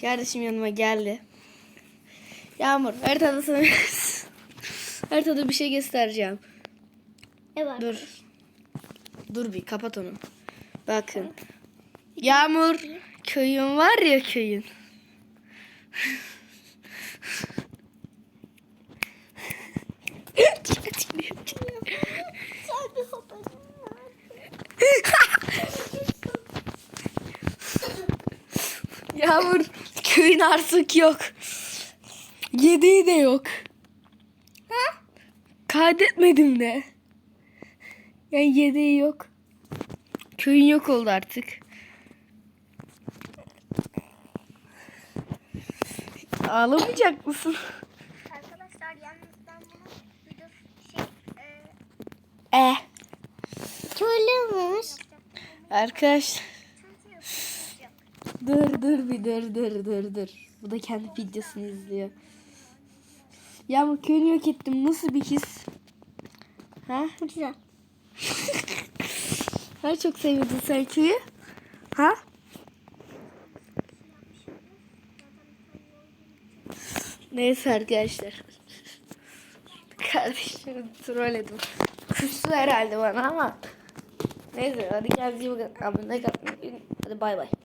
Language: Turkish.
Kardeşim yanıma geldi. Yağmur haritada sana haritada bir şey göstereceğim. Ne var? Dur. Dur bir kapat onu. Bakın. Yağmur köyün var ya köyün. Sen bir hoparlör Yağmur köyün artık yok. Yediği de yok. Ha? Kaydetmedim de. Yani yedeği yok. Köyün yok oldu artık. Ağlamayacak mısın? Arkadaşlar yalnız ben bunu video şey e, E. Söylüyormuş. Arkadaş. Dur dur bir dur dur dur dur. Bu da kendi videosunu izliyor. Yağmur köyünü yok ettim. Nasıl bir his? Ha? Güzel. Ha çok seviyordun sen köyü. Ha? Neyse arkadaşlar. Kardeşimi trolledim. Kuştu herhalde bana ama. Neyse hadi kendinize bakın. Abone unutmayın. Hadi bay bay.